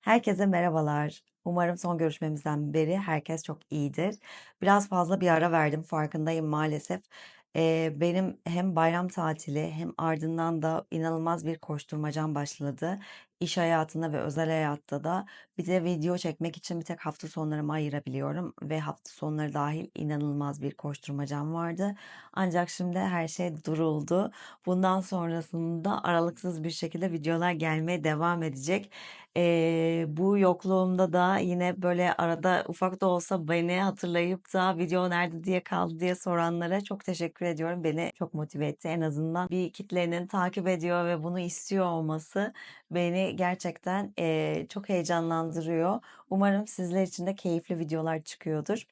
Herkese merhabalar. Umarım son görüşmemizden beri herkes çok iyidir. Biraz fazla bir ara verdim, farkındayım maalesef. Eee, benim hem bayram tatili hem ardından da inanılmaz bir koşturmacam başladı. İş hayatında ve özel hayatta da bir de video çekmek için bir tek hafta sonlarımı ayırabiliyorum ve hafta sonları dahil inanılmaz bir koşturmacam vardı. Ancak şimdi her şey duruldu. Bundan sonrasında aralıksız bir şekilde videolar gelmeye devam edecek. Eee, bu yokluğumda da yine böyle arada ufak da olsa beni hatırlayıp da video nerede diye kaldı diye soranlara çok teşekkür ediyorum. Beni çok motive etti. En azından bir kitlenin takip ediyor ve bunu istiyor olması beni gerçekten eee, çok heyecanlandırıyor. Umarım sizler için de keyifli videolar çıkıyordur.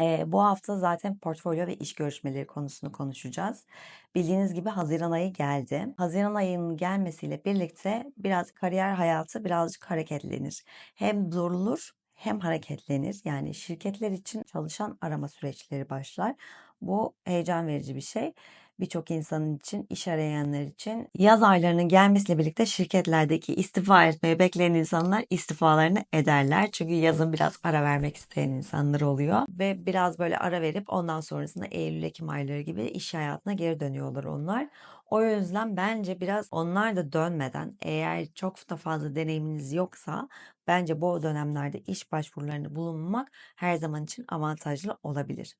Eee, bu hafta zaten portfolyo ve iş görüşmeleri konusunu konuşacağız. Bildiğiniz gibi Haziran ayı geldi. Haziran ayının gelmesiyle birlikte biraz kariyer hayatı birazcık hareketlenir. Hem durulur hem hareketlenir. Yani şirketler için çalışan arama süreçleri başlar. Bu heyecan verici bir şey. Birçok insanın için, iş arayanlar için yaz aylarının gelmesiyle birlikte şirketlerdeki istifa etmeye bekleyen insanlar istifalarını ederler. Çünkü yazın biraz ara vermek isteyen insanlar oluyor ve biraz böyle ara verip ondan sonrasında Eylül Ekim ayları gibi iş hayatına geri dönüyorlar onlar. O yüzden bence biraz onlar da dönmeden eğer çok da fazla deneyiminiz yoksa bence bu dönemlerde iş başvurularında bulunmak her zaman için avantajlı olabilir.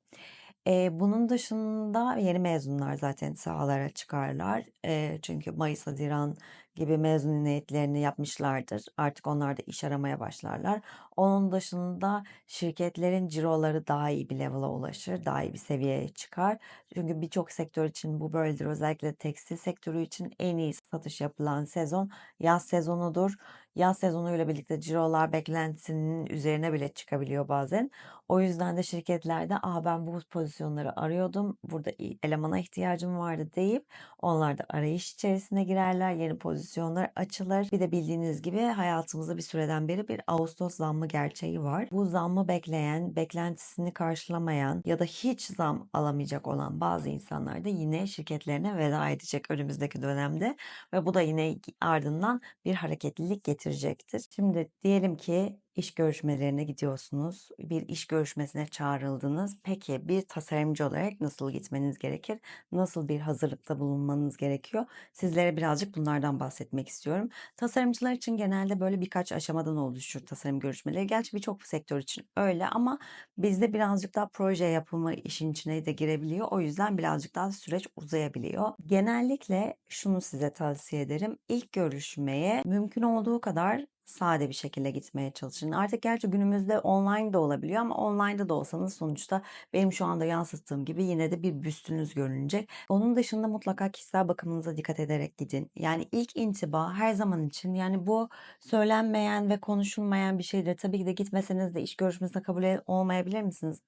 Eee, bunun dışında yeni mezunlar zaten sahalara çıkarlar. Eee, çünkü Mayıs, Haziran gibi mezuniyetlerini yapmışlardır. Artık onlar da iş aramaya başlarlar. Onun dışında şirketlerin ciroları daha iyi bir level'a ulaşır, daha iyi bir seviyeye çıkar. Çünkü birçok sektör için bu böyledir. Özellikle tekstil sektörü için en iyi satış yapılan sezon yaz sezonudur. Yaz sezonuyla birlikte cirolar beklentisinin üzerine bile çıkabiliyor bazen. O yüzden de şirketlerde Aa, ben bu pozisyonları arıyordum, burada elemana ihtiyacım vardı deyip onlar da arayış içerisine girerler, yeni pozisyonlar açılır. Bir de bildiğiniz gibi hayatımızda bir süreden beri bir Ağustos zammı gerçeği var. Bu zammı bekleyen, beklentisini karşılamayan ya da hiç zam alamayacak olan bazı insanlar da yine şirketlerine veda edecek önümüzdeki dönemde ve bu da yine ardından bir hareketlilik getirecektir. Şimdi diyelim ki iş görüşmelerine gidiyorsunuz. Bir iş görüşmesine çağrıldınız. Peki bir tasarımcı olarak nasıl gitmeniz gerekir? Nasıl bir hazırlıkta bulunmanız gerekiyor? Sizlere birazcık bunlardan bahsetmek istiyorum. Tasarımcılar için genelde böyle birkaç aşamadan oluşur tasarım görüşmeleri. Gerçi birçok sektör için öyle ama bizde birazcık daha proje yapımı işin içine de girebiliyor. O yüzden birazcık daha süreç uzayabiliyor. Genellikle şunu size tavsiye ederim. İlk görüşmeye mümkün olduğu kadar sade bir şekilde gitmeye çalışın. Artık gerçi günümüzde online de olabiliyor ama online'da da olsanız sonuçta benim şu anda yansıttığım gibi yine de bir büstünüz görünecek. Onun dışında mutlaka kişisel bakımınıza dikkat ederek gidin. Yani ilk intiba her zaman için yani bu söylenmeyen ve konuşulmayan bir şeydir. Tabii ki de gitmeseniz de iş görüşmesine kabul olmayabilir misiniz?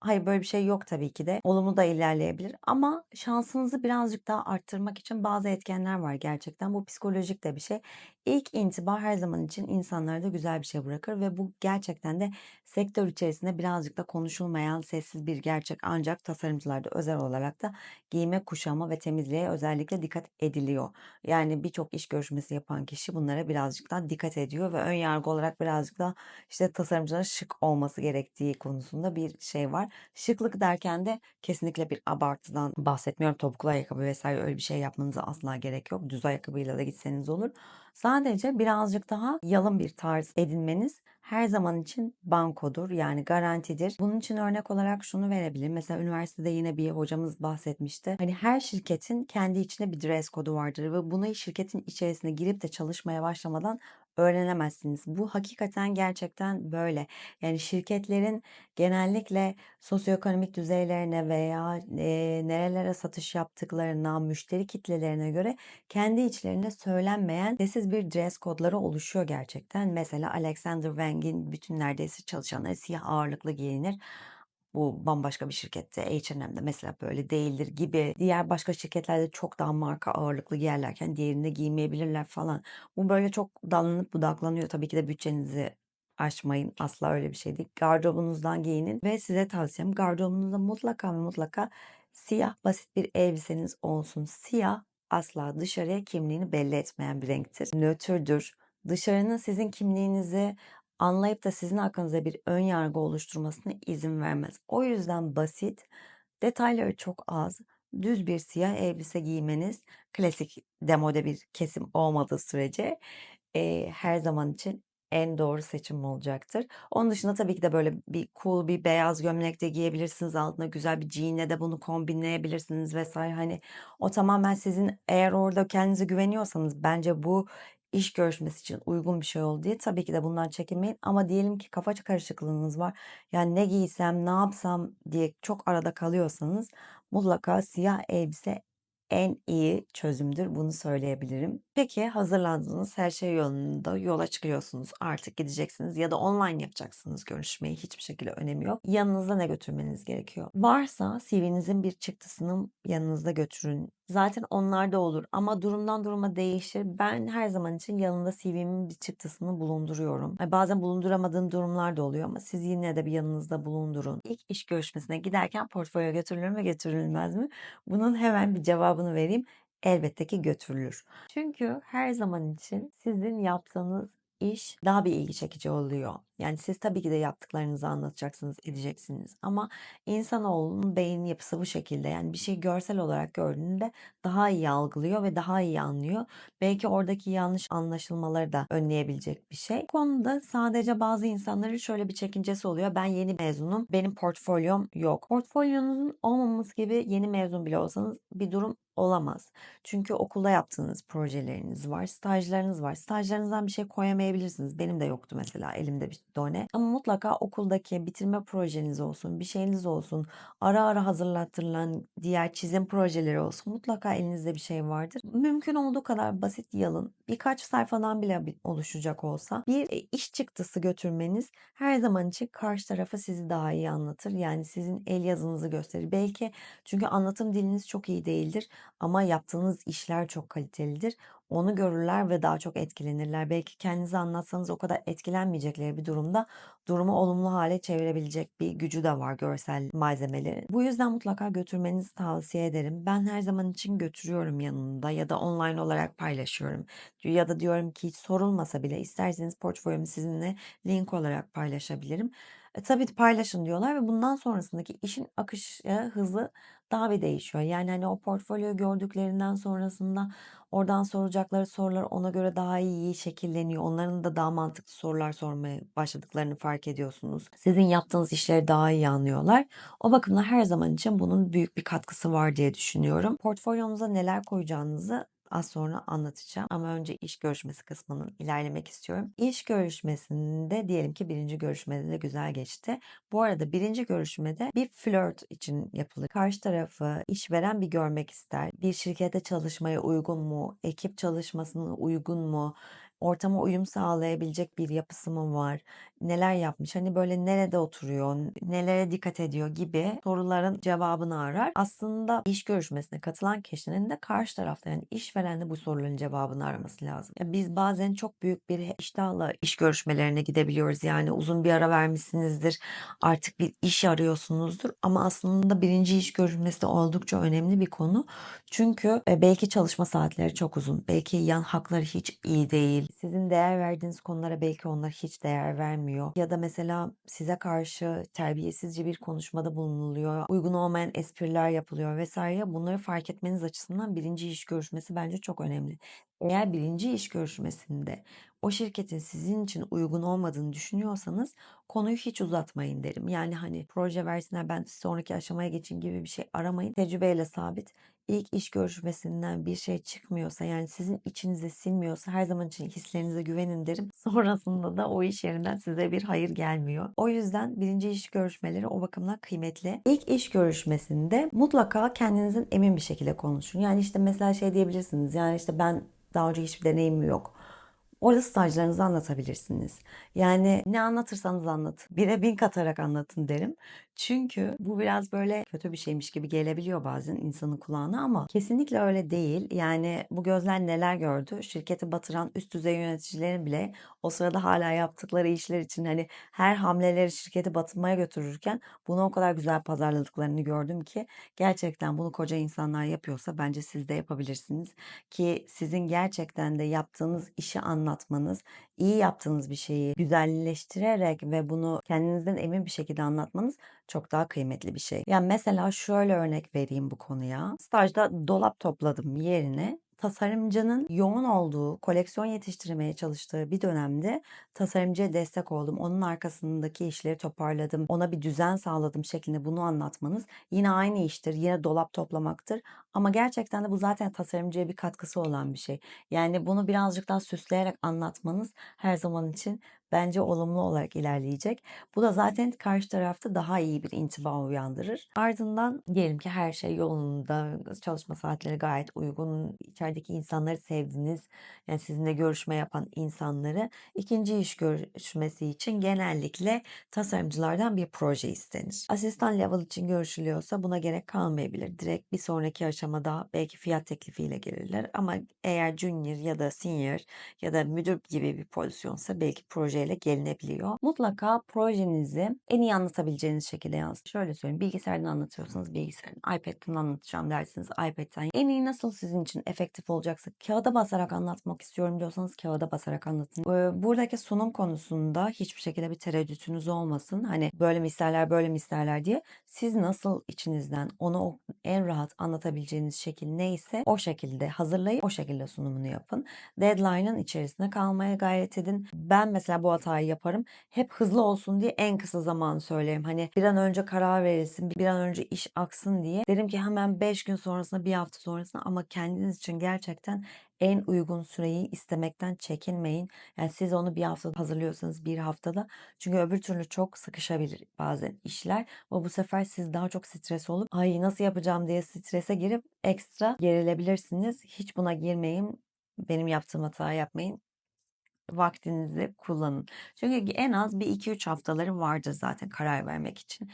Hayır böyle bir şey yok tabii ki de. Olumlu da ilerleyebilir ama şansınızı birazcık daha arttırmak için bazı etkenler var gerçekten. Bu psikolojik de bir şey. İlk intiba her zaman için insanlarda güzel bir şey bırakır ve bu gerçekten de sektör içerisinde birazcık da konuşulmayan sessiz bir gerçek ancak tasarımcılarda özel olarak da giyime, kuşama ve temizliğe özellikle dikkat ediliyor. Yani birçok iş görüşmesi yapan kişi bunlara birazcık daha dikkat ediyor ve ön yargı olarak birazcık da işte tasarımcıların şık olması gerektiği konusunda bir şey var. Şıklık derken de kesinlikle bir abartıdan bahsetmiyorum. Topuklu ayakkabı vesaire öyle bir şey yapmanıza asla gerek yok. Düz ayakkabıyla da gitseniz olur. Sadece birazcık daha yalın bir tarz edinmeniz her zaman için bankodur yani garantidir. Bunun için örnek olarak şunu verebilirim. Mesela üniversitede yine bir hocamız bahsetmişti. Hani her şirketin kendi içinde bir dress kodu vardır ve bunu şirketin içerisine girip de çalışmaya başlamadan öğrenemezsiniz. Bu hakikaten gerçekten böyle. Yani şirketlerin genellikle sosyoekonomik düzeylerine veya e, nerelere satış yaptıklarına, müşteri kitlelerine göre kendi içlerinde söylenmeyen sessiz bir dress kodları oluşuyor gerçekten. Mesela Alexander Wang'in bütün neredeyse çalışanları siyah ağırlıklı giyinir. Bu bambaşka bir şirkette H&M'de mesela böyle değildir gibi. Diğer başka şirketlerde çok daha marka ağırlıklı giyerlerken diğerinde giymeyebilirler falan. Bu böyle çok dallanıp budaklanıyor. Tabii ki de bütçenizi aşmayın. Asla öyle bir şey değil. Gardırobunuzdan giyinin ve size tavsiyem gardırobunuzda mutlaka ve mutlaka siyah basit bir elbiseniz olsun. Siyah asla dışarıya kimliğini belli etmeyen bir renktir. Nötrdür dışarının sizin kimliğinizi anlayıp da sizin hakkınızda bir ön yargı oluşturmasına izin vermez. O yüzden basit, detayları çok az, düz bir siyah elbise giymeniz klasik demode bir kesim olmadığı sürece eee, her zaman için en doğru seçim olacaktır. Onun dışında tabii ki de böyle bir cool bir beyaz gömlek de giyebilirsiniz. Altına güzel bir jeanle de bunu kombinleyebilirsiniz vesaire. Hani o tamamen sizin eğer orada kendinize güveniyorsanız bence bu iş görüşmesi için uygun bir şey oldu diye tabii ki de bundan çekinmeyin. Ama diyelim ki kafa karışıklığınız var. Yani ne giysem, ne yapsam diye çok arada kalıyorsanız mutlaka siyah elbise en iyi çözümdür. Bunu söyleyebilirim. Peki hazırlandınız, her şey yolunda, yola çıkıyorsunuz. Artık gideceksiniz ya da online yapacaksınız görüşmeyi. Hiçbir şekilde önemi yok. Yanınızda ne götürmeniz gerekiyor? Varsa CV'nizin bir çıktısını yanınızda götürün. Zaten onlar da olur ama durumdan duruma değişir. Ben her zaman için yanımda CV'min bir çıktısını bulunduruyorum. Bazen bulunduramadığım durumlar da oluyor ama siz yine de bir yanınızda bulundurun. İlk iş görüşmesine giderken portfolyo götürülür mü götürülmez mi? Bunun hemen bir cevabını vereyim. Elbette ki götürülür. Çünkü her zaman için sizin yaptığınız iş daha bir ilgi çekici oluyor. Yani siz tabii ki de yaptıklarınızı anlatacaksınız, edeceksiniz. Ama insanoğlunun beyin yapısı bu şekilde. Yani bir şey görsel olarak gördüğünde daha iyi algılıyor ve daha iyi anlıyor. Belki oradaki yanlış anlaşılmaları da önleyebilecek bir şey. Bu konuda sadece bazı insanların şöyle bir çekincesi oluyor. Ben yeni mezunum, benim portfolyom yok. Portfolyonuzun olmaması gibi yeni mezun bile olsanız bir durum olamaz. Çünkü okulda yaptığınız projeleriniz var, stajlarınız var. Stajlarınızdan bir şey koyamayabilirsiniz. Benim de yoktu mesela elimde bir done. Ama mutlaka okuldaki bitirme projeniz olsun, bir şeyiniz olsun, ara ara hazırlattırılan diğer çizim projeleri olsun. Mutlaka elinizde bir şey vardır. Mümkün olduğu kadar basit yalın. Birkaç sayfadan bile oluşacak olsa bir e, iş çıktısı götürmeniz her zaman için karşı tarafa sizi daha iyi anlatır. Yani sizin el yazınızı gösterir. Belki çünkü anlatım diliniz çok iyi değildir ama yaptığınız işler çok kalitelidir. Onu görürler ve daha çok etkilenirler. Belki kendinize anlatsanız o kadar etkilenmeyecekleri bir durumda durumu olumlu hale çevirebilecek bir gücü de var görsel malzemeleri. Bu yüzden mutlaka götürmenizi tavsiye ederim. Ben her zaman için götürüyorum yanımda ya da online olarak paylaşıyorum. Ya da diyorum ki hiç sorulmasa bile isterseniz portfolyomu sizinle link olarak paylaşabilirim. E, tabii paylaşın diyorlar ve bundan sonrasındaki işin akışı hızı daha bir değişiyor. Yani hani o portfolyoyu gördüklerinden sonrasında oradan soracakları sorular ona göre daha iyi şekilleniyor. Onların da daha mantıklı sorular sormaya başladıklarını fark ediyorsunuz. Sizin yaptığınız işleri daha iyi anlıyorlar. O bakımdan her zaman için bunun büyük bir katkısı var diye düşünüyorum. Portfolyonuza neler koyacağınızı az sonra anlatacağım. Ama önce iş görüşmesi kısmının ilerlemek istiyorum. İş görüşmesinde diyelim ki birinci görüşmede de güzel geçti. Bu arada birinci görüşmede bir flört için yapılır. Karşı tarafı işveren bir görmek ister. Bir şirkete çalışmaya uygun mu? Ekip çalışmasına uygun mu? Ortama uyum sağlayabilecek bir yapısı mı var? Neler yapmış? Hani böyle nerede oturuyor? Nelere dikkat ediyor gibi soruların cevabını arar. Aslında iş görüşmesine katılan kişinin de karşı tarafta yani işveren de bu soruların cevabını araması lazım. Ya biz bazen çok büyük bir iştahla iş görüşmelerine gidebiliyoruz. Yani uzun bir ara vermişsinizdir. Artık bir iş arıyorsunuzdur ama aslında birinci iş görüşmesi oldukça önemli bir konu. Çünkü e, belki çalışma saatleri çok uzun. Belki yan hakları hiç iyi değil. Sizin değer verdiğiniz konulara belki onlar hiç değer vermiyor. Ya da mesela size karşı terbiyesizce bir konuşmada bulunuluyor. Uygun olmayan espriler yapılıyor vesaire. Bunları fark etmeniz açısından birinci iş görüşmesi bence çok önemli. Eğer birinci iş görüşmesinde o şirketin sizin için uygun olmadığını düşünüyorsanız konuyu hiç uzatmayın derim. Yani hani proje versinler ben sonraki aşamaya geçeyim gibi bir şey aramayın. Tecrübeyle sabit. İlk iş görüşmesinden bir şey çıkmıyorsa yani sizin içinize sinmiyorsa her zaman için hislerinize güvenin derim. Sonrasında da o iş yerinden size bir hayır gelmiyor. O yüzden birinci iş görüşmeleri o bakımdan kıymetli. İlk iş görüşmesinde mutlaka kendinizin emin bir şekilde konuşun. Yani işte mesela şey diyebilirsiniz. Yani işte ben daha önce hiçbir deneyimim yok. Orada stajlarınızı anlatabilirsiniz. Yani ne anlatırsanız anlatın. Bire bin katarak anlatın derim. Çünkü bu biraz böyle kötü bir şeymiş gibi gelebiliyor bazen insanın kulağına ama kesinlikle öyle değil. Yani bu gözler neler gördü? Şirketi batıran üst düzey yöneticilerin bile o sırada hala yaptıkları işler için hani her hamleleri şirketi batırmaya götürürken bunu o kadar güzel pazarladıklarını gördüm ki gerçekten bunu koca insanlar yapıyorsa bence siz de yapabilirsiniz. Ki sizin gerçekten de yaptığınız işi anlatmanız, iyi yaptığınız bir şeyi güzelleştirerek ve bunu kendinizden emin bir şekilde anlatmanız çok daha kıymetli bir şey. Yani mesela şöyle örnek vereyim bu konuya. Stajda dolap topladım yerine tasarımcının yoğun olduğu, koleksiyon yetiştirmeye çalıştığı bir dönemde tasarımcıya destek oldum. Onun arkasındaki işleri toparladım. Ona bir düzen sağladım şeklinde bunu anlatmanız yine aynı iştir. Yine dolap toplamaktır. Ama gerçekten de bu zaten tasarımcıya bir katkısı olan bir şey. Yani bunu birazcık daha süsleyerek anlatmanız her zaman için bence olumlu olarak ilerleyecek. Bu da zaten karşı tarafta daha iyi bir intiba uyandırır. Ardından diyelim ki her şey yolunda, çalışma saatleri gayet uygun, içerideki insanları sevdiniz, yani sizinle görüşme yapan insanları ikinci iş görüşmesi için genellikle tasarımcılardan bir proje istenir. Asistan level için görüşülüyorsa buna gerek kalmayabilir. Direkt bir sonraki aşamada belki fiyat teklifiyle gelirler ama eğer junior ya da senior ya da müdür gibi bir pozisyonsa belki projeyle gelinebiliyor. Mutlaka projenizi en iyi anlatabileceğiniz şekilde yansıtın. Şöyle söyleyeyim bilgisayardan anlatıyorsanız bilgisayardan, iPad'den anlatacağım dersiniz iPad'den. En iyi nasıl sizin için efektif olacaksa kağıda basarak anlatmak istiyorum diyorsanız kağıda basarak anlatın. Buradaki sunum konusunda hiçbir şekilde bir tereddütünüz olmasın. Hani böyle misaller böyle misaller diye siz nasıl içinizden onu en rahat anlatabileceğiniz şekil neyse o şekilde hazırlayıp o şekilde sunumunu yapın. Deadline'ın içerisinde kalmaya gayret edin. Ben mesela bu hatayı yaparım. Hep hızlı olsun diye en kısa zamanı söylerim. Hani bir an önce karar verilsin, bir an önce iş aksın diye. Derim ki hemen 5 gün sonrasında, bir hafta sonrasında ama kendiniz için gerçekten en uygun süreyi istemekten çekinmeyin. Yani siz onu bir hafta hazırlıyorsanız bir haftada. Çünkü öbür türlü çok sıkışabilir bazen işler. Ve bu sefer siz daha çok stres olup ay nasıl yapacağım diye strese girip ekstra gerilebilirsiniz. Hiç buna girmeyin. Benim yaptığım hatayı yapmayın vaktinizi kullanın. Çünkü en az bir 2-3 haftaları vardır zaten karar vermek için.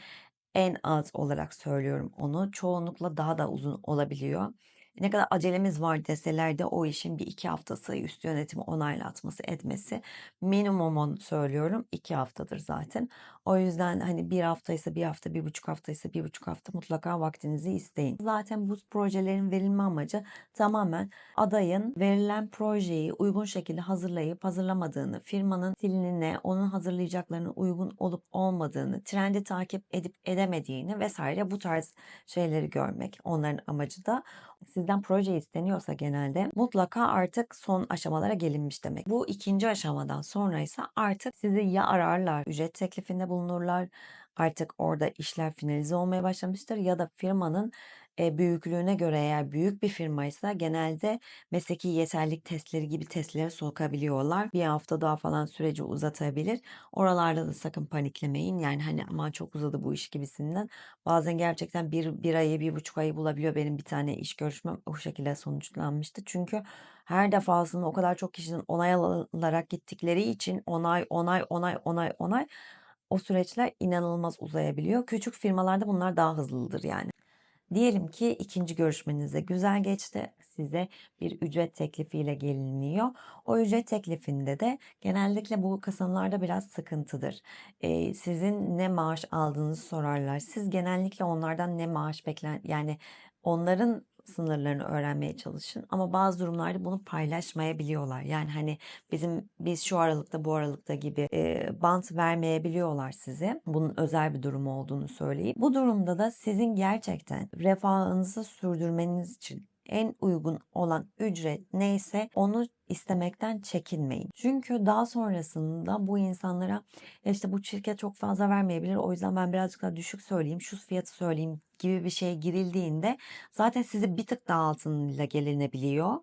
En az olarak söylüyorum onu. Çoğunlukla daha da uzun olabiliyor. Ne kadar acelemiz var deseler de o işin bir iki haftası üst yönetimi onaylatması etmesi minimumunu söylüyorum iki haftadır zaten. O yüzden hani bir haftaysa bir hafta, bir buçuk haftaysa bir buçuk hafta mutlaka vaktinizi isteyin. Zaten bu projelerin verilme amacı tamamen adayın verilen projeyi uygun şekilde hazırlayıp hazırlamadığını, firmanın stiline, onun hazırlayacaklarının uygun olup olmadığını, trendi takip edip edemediğini vesaire bu tarz şeyleri görmek onların amacı da sizden proje isteniyorsa genelde mutlaka artık son aşamalara gelinmiş demek. Bu ikinci aşamadan sonra ise artık sizi ya ararlar, ücret teklifinde bulunurlar, artık orada işler finalize olmaya başlamıştır ya da firmanın e, büyüklüğüne göre eğer büyük bir firmaysa genelde mesleki yeterlilik testleri gibi testlere sokabiliyorlar. Bir hafta daha falan süreci uzatabilir. Oralarda da sakın paniklemeyin. Yani hani aman çok uzadı bu iş gibisinden. Bazen gerçekten bir, bir ayı, bir buçuk ayı bulabiliyor. Benim bir tane iş görüşmem o şekilde sonuçlanmıştı. Çünkü her defasında o kadar çok kişinin onay alarak gittikleri için onay, onay, onay, onay, onay o süreçler inanılmaz uzayabiliyor. Küçük firmalarda bunlar daha hızlıdır yani. Diyelim ki ikinci görüşmenize güzel geçti. Size bir ücret teklifiyle geliniyor. O ücret teklifinde de genellikle bu kısımlarda biraz sıkıntıdır. Ee, sizin ne maaş aldığınızı sorarlar. Siz genellikle onlardan ne maaş bekler yani onların sınırlarını öğrenmeye çalışın. Ama bazı durumlarda bunu paylaşmayabiliyorlar. Yani hani bizim biz şu aralıkta bu aralıkta gibi e, bant vermeyebiliyorlar size. Bunun özel bir durum olduğunu söyleyip. Bu durumda da sizin gerçekten refahınızı sürdürmeniz için en uygun olan ücret neyse onu istemekten çekinmeyin. Çünkü daha sonrasında bu insanlara işte bu şirket çok fazla vermeyebilir o yüzden ben birazcık daha düşük söyleyeyim şu fiyatı söyleyeyim gibi bir şeye girildiğinde zaten sizi bir tık daha altınıyla gelinebiliyor.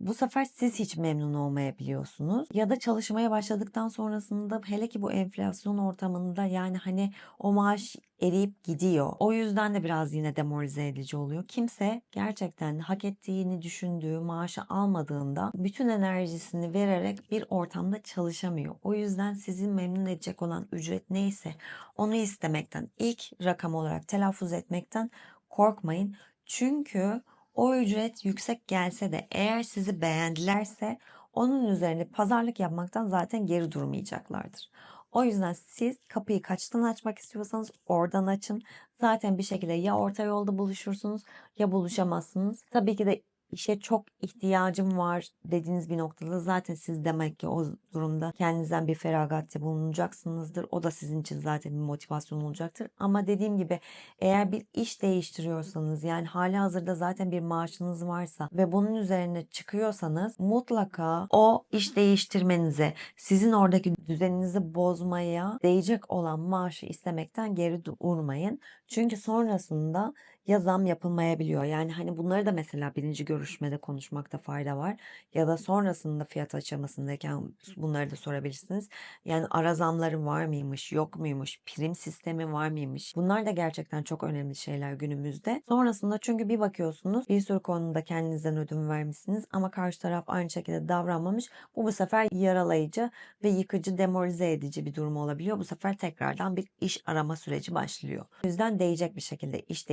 Bu sefer siz hiç memnun olmayabiliyorsunuz. Ya da çalışmaya başladıktan sonrasında hele ki bu enflasyon ortamında yani hani o maaş eriyip gidiyor. O yüzden de biraz yine demoralize edici oluyor. Kimse gerçekten hak ettiğini düşündüğü maaşı almadığında bütün enerjisini vererek bir ortamda çalışamıyor. O yüzden sizi memnun edecek olan ücret neyse onu istemekten, ilk rakam olarak telaffuz etmekten korkmayın. Çünkü o ücret yüksek gelse de eğer sizi beğendilerse onun üzerine pazarlık yapmaktan zaten geri durmayacaklardır. O yüzden siz kapıyı kaçtan açmak istiyorsanız oradan açın. Zaten bir şekilde ya orta yolda buluşursunuz ya buluşamazsınız. Tabii ki de işe çok ihtiyacım var dediğiniz bir noktada zaten siz demek ki o durumda kendinizden bir feragatte bulunacaksınızdır. O da sizin için zaten bir motivasyon olacaktır. Ama dediğim gibi eğer bir iş değiştiriyorsanız yani hali hazırda zaten bir maaşınız varsa ve bunun üzerine çıkıyorsanız mutlaka o iş değiştirmenize, sizin oradaki düzeninizi bozmaya değecek olan maaşı istemekten geri durmayın. Çünkü sonrasında ya zam yapılmayabiliyor. Yani hani bunları da mesela birinci görüşmede konuşmakta fayda var. Ya da sonrasında fiyat aşamasındayken bunları da sorabilirsiniz. Yani ara zamları var mıymış, yok muymuş, prim sistemi var mıymış? Bunlar da gerçekten çok önemli şeyler günümüzde. Sonrasında çünkü bir bakıyorsunuz bir sürü konuda kendinizden ödün vermişsiniz ama karşı taraf aynı şekilde davranmamış. Bu bu sefer yaralayıcı ve yıkıcı, demoralize edici bir durum olabiliyor. Bu sefer tekrardan bir iş arama süreci başlıyor. O yüzden değecek bir şekilde iş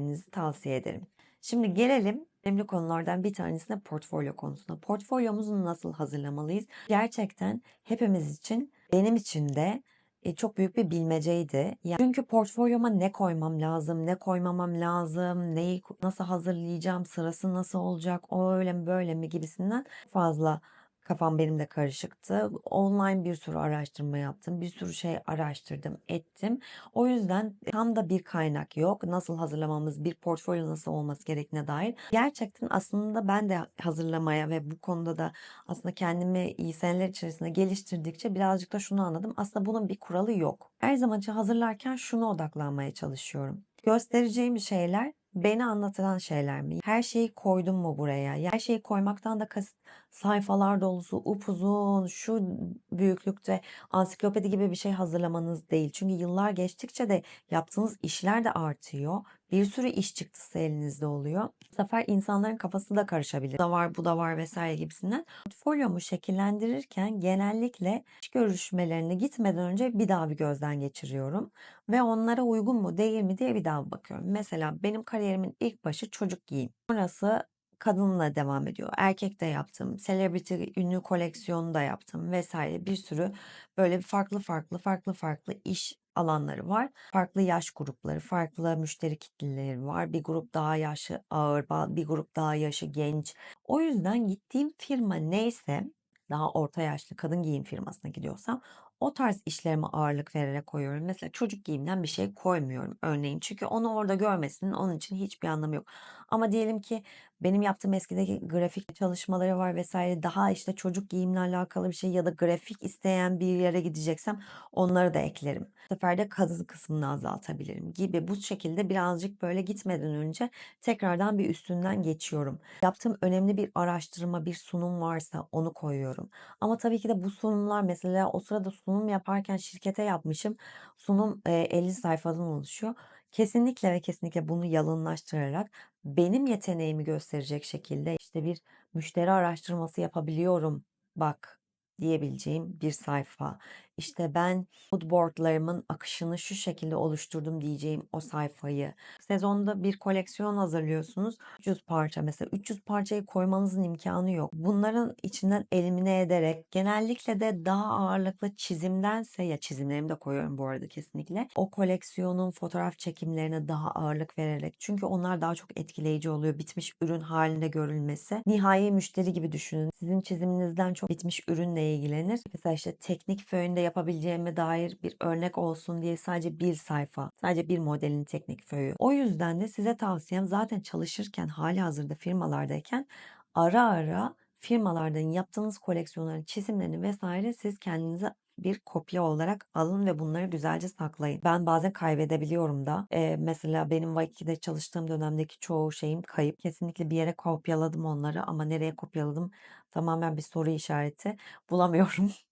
değiştirmenizi tavsiye ederim. Şimdi gelelim önemli konulardan bir tanesine portfolyo konusuna. Portfolyomuzu nasıl hazırlamalıyız? Gerçekten hepimiz için, benim için de e, çok büyük bir bilmeceydi. Yani çünkü portfolyoma ne koymam lazım, ne koymamam lazım, neyi nasıl hazırlayacağım, sırası nasıl olacak, o öyle mi böyle mi gibisinden fazla Kafam benim de karışıktı. Online bir sürü araştırma yaptım. Bir sürü şey araştırdım, ettim. O yüzden tam da bir kaynak yok. Nasıl hazırlamamız, bir portfolyo nasıl olması gerektiğine dair. Gerçekten aslında ben de hazırlamaya ve bu konuda da aslında kendimi iyi seneler içerisinde geliştirdikçe birazcık da şunu anladım. Aslında bunun bir kuralı yok. Her zaman için hazırlarken şuna odaklanmaya çalışıyorum. Göstereceğim şeyler beni anlatılan şeyler mi? Her şeyi koydum mu buraya? Her şeyi koymaktan da kasıt sayfalar dolusu upuzun şu büyüklükte ansiklopedi gibi bir şey hazırlamanız değil. Çünkü yıllar geçtikçe de yaptığınız işler de artıyor. Bir sürü iş çıktısı elinizde oluyor. Bu sefer insanların kafası da karışabilir. Bu da var, bu da var vesaire gibisinden. Portfolyomu şekillendirirken genellikle iş görüşmelerine gitmeden önce bir daha bir gözden geçiriyorum. Ve onlara uygun mu değil mi diye bir daha bakıyorum. Mesela benim kariyerimin ilk başı çocuk giyim. Sonrası kadınla devam ediyor. Erkek de yaptım. Celebrity ünlü koleksiyonu da yaptım vesaire. Bir sürü böyle farklı farklı farklı farklı iş alanları var. Farklı yaş grupları, farklı müşteri kitleleri var. Bir grup daha yaşı ağır, bir grup daha yaşı genç. O yüzden gittiğim firma neyse daha orta yaşlı kadın giyim firmasına gidiyorsam o tarz işlerime ağırlık vererek koyuyorum. Mesela çocuk giyimden bir şey koymuyorum örneğin. Çünkü onu orada görmesinin onun için hiçbir anlamı yok. Ama diyelim ki benim yaptığım eskideki grafik çalışmaları var vesaire daha işte çocuk giyimle alakalı bir şey ya da grafik isteyen bir yere gideceksem onları da eklerim. Bu sefer de kadın kısmını azaltabilirim gibi bu şekilde birazcık böyle gitmeden önce tekrardan bir üstünden geçiyorum. Yaptığım önemli bir araştırma bir sunum varsa onu koyuyorum. Ama tabii ki de bu sunumlar mesela o sırada sunum yaparken şirkete yapmışım. Sunum e, 50 sayfadan oluşuyor. Kesinlikle ve kesinlikle bunu yalınlaştırarak benim yeteneğimi gösterecek şekilde işte bir müşteri araştırması yapabiliyorum. Bak diyebileceğim bir sayfa. İşte ben moodboardlarımın akışını şu şekilde oluşturdum diyeceğim o sayfayı. Sezonda bir koleksiyon hazırlıyorsunuz. 300 parça mesela 300 parçayı koymanızın imkanı yok. Bunların içinden elimine ederek genellikle de daha ağırlıklı çizimdense ya çizimlerimi de koyuyorum bu arada kesinlikle. O koleksiyonun fotoğraf çekimlerine daha ağırlık vererek. Çünkü onlar daha çok etkileyici oluyor. Bitmiş ürün halinde görülmesi. Nihai müşteri gibi düşünün. Sizin çiziminizden çok bitmiş ürünle ilgilenir. Mesela işte teknik föyünde yapabileceğime dair bir örnek olsun diye sadece bir sayfa, sadece bir modelin teknik föyü. O yüzden de size tavsiyem zaten çalışırken hali hazırda firmalardayken ara ara firmalardan yaptığınız koleksiyonların çizimlerini vesaire siz kendinize bir kopya olarak alın ve bunları güzelce saklayın. Ben bazen kaybedebiliyorum da. Ee, mesela benim Vakiki'de çalıştığım dönemdeki çoğu şeyim kayıp. Kesinlikle bir yere kopyaladım onları ama nereye kopyaladım tamamen bir soru işareti. Bulamıyorum.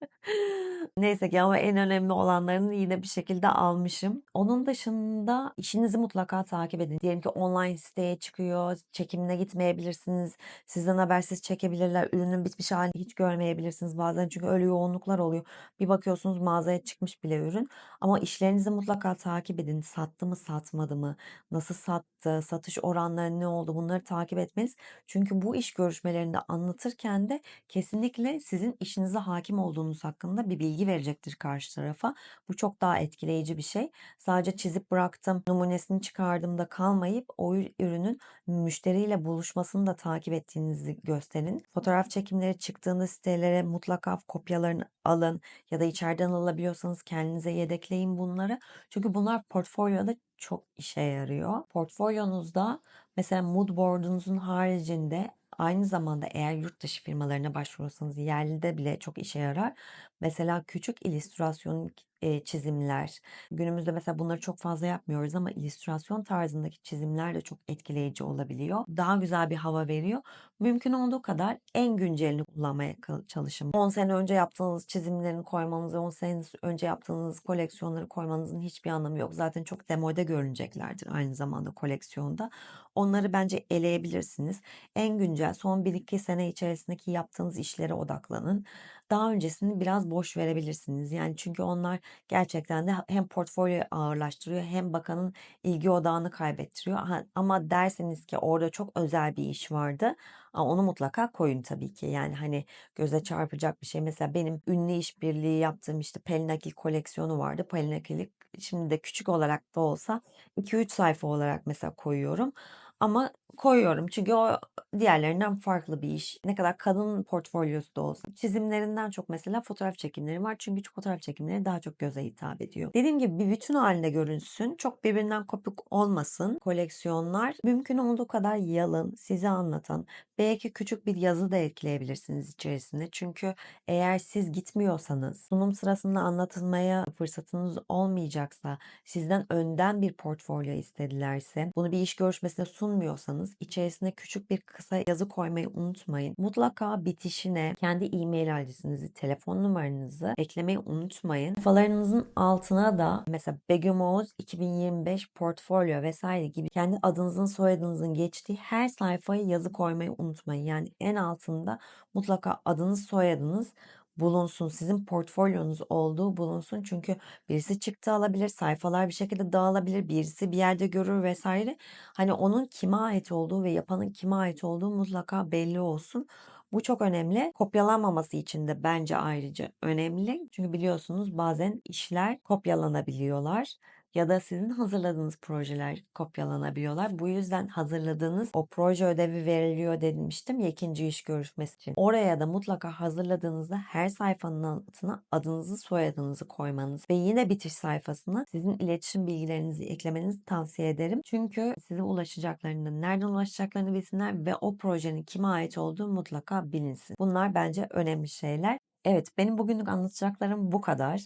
Neyse ki ama en önemli olanlarını yine bir şekilde almışım. Onun dışında işinizi mutlaka takip edin. Diyelim ki online siteye çıkıyor, çekimine gitmeyebilirsiniz. Sizden habersiz çekebilirler. Ürünün bitmiş halini hiç görmeyebilirsiniz bazen çünkü öyle yoğunluklar oluyor. Bir bakıyorsunuz mağazaya çıkmış bile ürün. Ama işlerinizi mutlaka takip edin. Sattı mı, satmadı mı? Nasıl sattı? Satış oranları ne oldu? Bunları takip etmeniz. Çünkü bu iş görüşmelerinde anlatırken de kesinlikle sizin işinize hakim olduğunuz hakkında bir bilgi verecektir karşı tarafa. Bu çok daha etkileyici bir şey. Sadece çizip bıraktım, numunesini çıkardığımda kalmayıp o ürünün müşteriyle buluşmasını da takip ettiğinizi gösterin. Fotoğraf çekimleri çıktığında sitelere mutlaka kopyalarını alın ya da içeriden alabiliyorsanız kendinize yedekleyin bunları. Çünkü bunlar portfolyoda çok işe yarıyor. Portfolyonuzda mesela mood board'unuzun haricinde aynı zamanda eğer yurt dışı firmalarına başvurursanız yerlide bile çok işe yarar. Mesela küçük illüstrasyon e, çizimler. Günümüzde mesela bunları çok fazla yapmıyoruz ama illüstrasyon tarzındaki çizimler de çok etkileyici olabiliyor. Daha güzel bir hava veriyor. Mümkün olduğu kadar en güncelini kullanmaya çalışın. 10 sene önce yaptığınız çizimlerini koymanız, 10 sene önce yaptığınız koleksiyonları koymanızın hiçbir anlamı yok. Zaten çok demode görüneceklerdir aynı zamanda koleksiyonda. Onları bence eleyebilirsiniz. En güncel son 1-2 sene içerisindeki yaptığınız işlere odaklanın. Daha öncesini biraz boş verebilirsiniz. Yani çünkü onlar gerçekten de hem portfolyoyu ağırlaştırıyor hem bakanın ilgi odağını kaybettiriyor. Ama derseniz ki orada çok özel bir iş vardı. Onu mutlaka koyun tabii ki. Yani hani göze çarpacak bir şey. Mesela benim ünlü işbirliği yaptığım işte Pelin Akil koleksiyonu vardı. Pelin Akil'i şimdi de küçük olarak da olsa 2-3 sayfa olarak mesela koyuyorum. Ama koyuyorum çünkü o diğerlerinden farklı bir iş. Ne kadar kadın portfolyosu da olsa. Çizimlerinden çok mesela fotoğraf çekimleri var. Çünkü fotoğraf çekimleri daha çok göze hitap ediyor. Dediğim gibi bir bütün halinde görünsün. Çok birbirinden kopuk olmasın koleksiyonlar. Mümkün olduğu kadar yalın, size anlatan. Belki küçük bir yazı da ekleyebilirsiniz içerisine. Çünkü eğer siz gitmiyorsanız, sunum sırasında anlatılmaya fırsatınız olmayacaksa, sizden önden bir portfolyo istedilerse, bunu bir iş görüşmesine sunmuyorsanız içerisine küçük bir kısa yazı koymayı unutmayın. Mutlaka bitişine kendi e-mail adresinizi, telefon numaranızı eklemeyi unutmayın. Sayfalarınızın altına da mesela Begüm Oğuz 2025 portfolyo vesaire gibi kendi adınızın soyadınızın geçtiği her sayfaya yazı koymayı unutmayın. Yani en altında mutlaka adınız soyadınız bulunsun. Sizin portfolyonuz olduğu bulunsun. Çünkü birisi çıktı alabilir, sayfalar bir şekilde dağılabilir, birisi bir yerde görür vesaire. Hani onun kime ait olduğu ve yapanın kime ait olduğu mutlaka belli olsun. Bu çok önemli. Kopyalanmaması için de bence ayrıca önemli. Çünkü biliyorsunuz bazen işler kopyalanabiliyorlar ya da sizin hazırladığınız projeler kopyalanabiliyorlar. Bu yüzden hazırladığınız o proje ödevi veriliyor demiştim ya ikinci iş görüşmesi için. Oraya da mutlaka hazırladığınızda her sayfanın altına adınızı soyadınızı koymanız ve yine bitiş sayfasına sizin iletişim bilgilerinizi eklemenizi tavsiye ederim. Çünkü size ulaşacaklarını, nereden ulaşacaklarını bilsinler ve o projenin kime ait olduğu mutlaka bilinsin. Bunlar bence önemli şeyler. Evet, benim bugünlük anlatacaklarım bu kadar.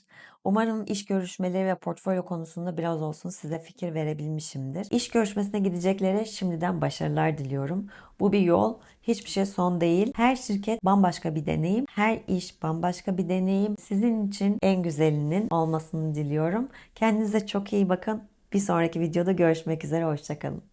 Umarım iş görüşmeleri ve portfolyo konusunda biraz olsun size fikir verebilmişimdir. İş görüşmesine gideceklere şimdiden başarılar diliyorum. Bu bir yol, hiçbir şey son değil. Her şirket bambaşka bir deneyim, her iş bambaşka bir deneyim. Sizin için en güzelinin olmasını diliyorum. Kendinize çok iyi bakın. Bir sonraki videoda görüşmek üzere, hoşçakalın.